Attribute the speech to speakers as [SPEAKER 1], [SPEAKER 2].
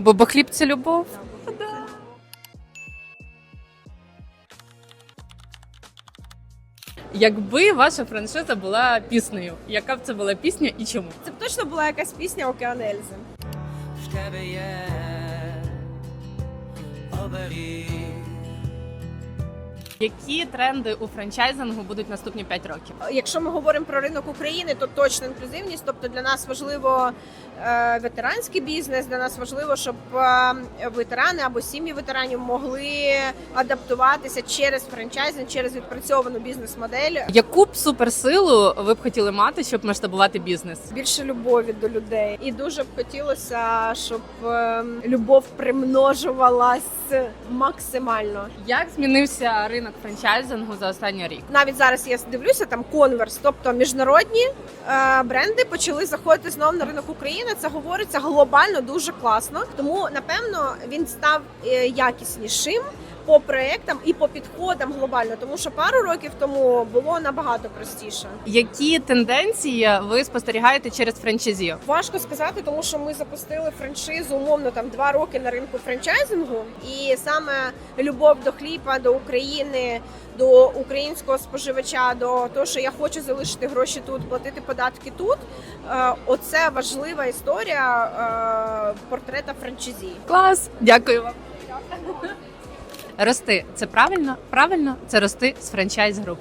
[SPEAKER 1] Бо бо хліб це любов. Якби ваша франшиза була піснею, яка б це була пісня і чому?
[SPEAKER 2] Це б точно була якась пісня Океан Ельзи.
[SPEAKER 3] в тебе є оберіг.
[SPEAKER 1] Які тренди у франчайзингу будуть наступні 5 років?
[SPEAKER 2] Якщо ми говоримо про ринок України, то точно інклюзивність. Тобто для нас важливо ветеранський бізнес. Для нас важливо, щоб е, ветерани або сім'ї ветеранів могли адаптуватися через франчайзинг, через відпрацьовану бізнес-модель.
[SPEAKER 1] Яку б суперсилу ви б хотіли мати, щоб масштабувати бізнес?
[SPEAKER 2] Більше любові до людей, і дуже б хотілося, щоб е, любов примножувалась максимально.
[SPEAKER 1] Як змінився ринок франчайзингу за останній рік?
[SPEAKER 2] Навіть зараз я дивлюся там конверс, тобто міжнародні е, бренди почали заходити знову на ринок України. Це говориться глобально дуже класно. Тому напевно він став е, якіснішим по проектам і по підходам глобально, тому що пару років тому було набагато простіше.
[SPEAKER 1] Які тенденції ви спостерігаєте через франчайзі?
[SPEAKER 2] Важко сказати, тому що ми запустили франшизу умовно там два роки на ринку франчайзингу, і саме любов до хліба, до України, до українського споживача, до того, що я хочу залишити гроші тут, платити податки тут. е, Оце важлива історія е, портрета франчайзі.
[SPEAKER 1] Клас, дякую вам. Рости це правильно? Правильно це рости з франчайз груп.